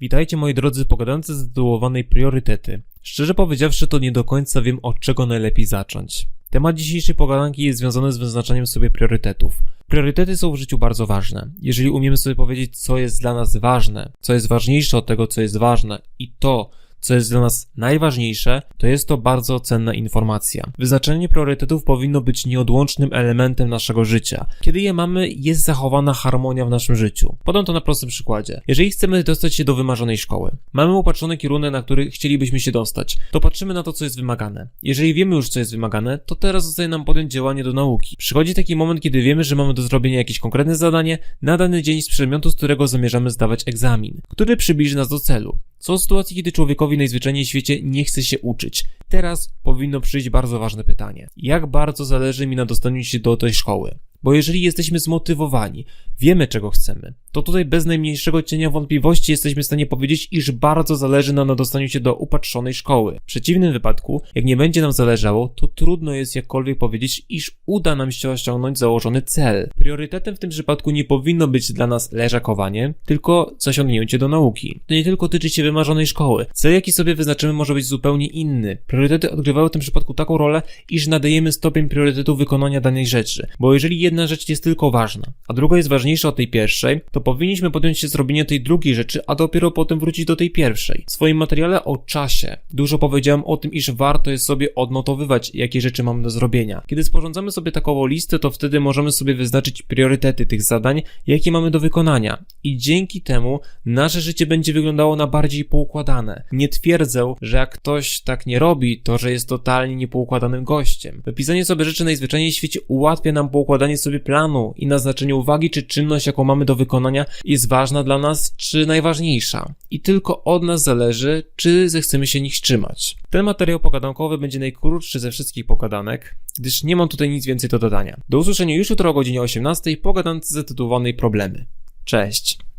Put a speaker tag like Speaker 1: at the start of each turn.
Speaker 1: Witajcie moi drodzy pogadający zatytułowanej priorytety. Szczerze powiedziawszy to nie do końca wiem od czego najlepiej zacząć. Temat dzisiejszej pogadanki jest związany z wyznaczaniem sobie priorytetów. Priorytety są w życiu bardzo ważne. Jeżeli umiemy sobie powiedzieć, co jest dla nas ważne, co jest ważniejsze od tego, co jest ważne i to, co jest dla nas najważniejsze, to jest to bardzo cenna informacja. Wyznaczenie priorytetów powinno być nieodłącznym elementem naszego życia. Kiedy je mamy, jest zachowana harmonia w naszym życiu. Podam to na prostym przykładzie. Jeżeli chcemy dostać się do wymarzonej szkoły, mamy upatrzony kierunek, na który chcielibyśmy się dostać, to patrzymy na to, co jest wymagane. Jeżeli wiemy już, co jest wymagane, to teraz zostaje nam podjąć działanie do nauki. Przychodzi taki moment, kiedy wiemy, że mamy do zrobienia jakieś konkretne zadanie na dany dzień z przedmiotu, z którego zamierzamy zdawać egzamin, który przybliży nas do celu. Są sytuacje, kiedy człowiekowi najzwyczajniej w świecie nie chce się uczyć. Teraz powinno przyjść bardzo ważne pytanie. Jak bardzo zależy mi na dostaniu się do tej szkoły? Bo jeżeli jesteśmy zmotywowani, wiemy czego chcemy, to tutaj bez najmniejszego cienia wątpliwości jesteśmy w stanie powiedzieć, iż bardzo zależy nam na dostaniu się do upatrzonej szkoły. W przeciwnym wypadku, jak nie będzie nam zależało, to trudno jest jakkolwiek powiedzieć, iż uda nam się osiągnąć założony cel. Priorytetem w tym przypadku nie powinno być dla nas leżakowanie, tylko zasiągnięcie do nauki. To nie tylko tyczy się wymarzonej szkoły. Cel, jaki sobie wyznaczymy, może być zupełnie inny. Priorytety odgrywają w tym przypadku taką rolę, iż nadajemy stopień priorytetu wykonania danej rzeczy. Bo jeżeli jedna rzecz jest tylko ważna, a druga jest ważniejsza od tej pierwszej, to powinniśmy podjąć się zrobienia tej drugiej rzeczy, a dopiero potem wrócić do tej pierwszej. W swoim materiale o czasie dużo powiedziałem o tym, iż warto jest sobie odnotowywać, jakie rzeczy mamy do zrobienia. Kiedy sporządzamy sobie takową listę, to wtedy możemy sobie wyznaczyć priorytety tych zadań, jakie mamy do wykonania. I dzięki temu nasze życie będzie wyglądało na bardziej poukładane. Nie twierdzę, że jak ktoś tak nie robi, to że jest totalnie niepoukładanym gościem. Wypisanie sobie rzeczy najzwyczajniej w świecie ułatwia nam poukładanie sobie planu i naznaczenie uwagi, czy czynność, jaką mamy do wykonania, jest ważna dla nas, czy najważniejsza. I tylko od nas zależy, czy zechcemy się nich trzymać. Ten materiał pogadankowy będzie najkrótszy ze wszystkich pogadanek, gdyż nie mam tutaj nic więcej do dodania. Do usłyszenia już jutro o godzinie 18 pogadance zatytułowanej Problemy. Cześć!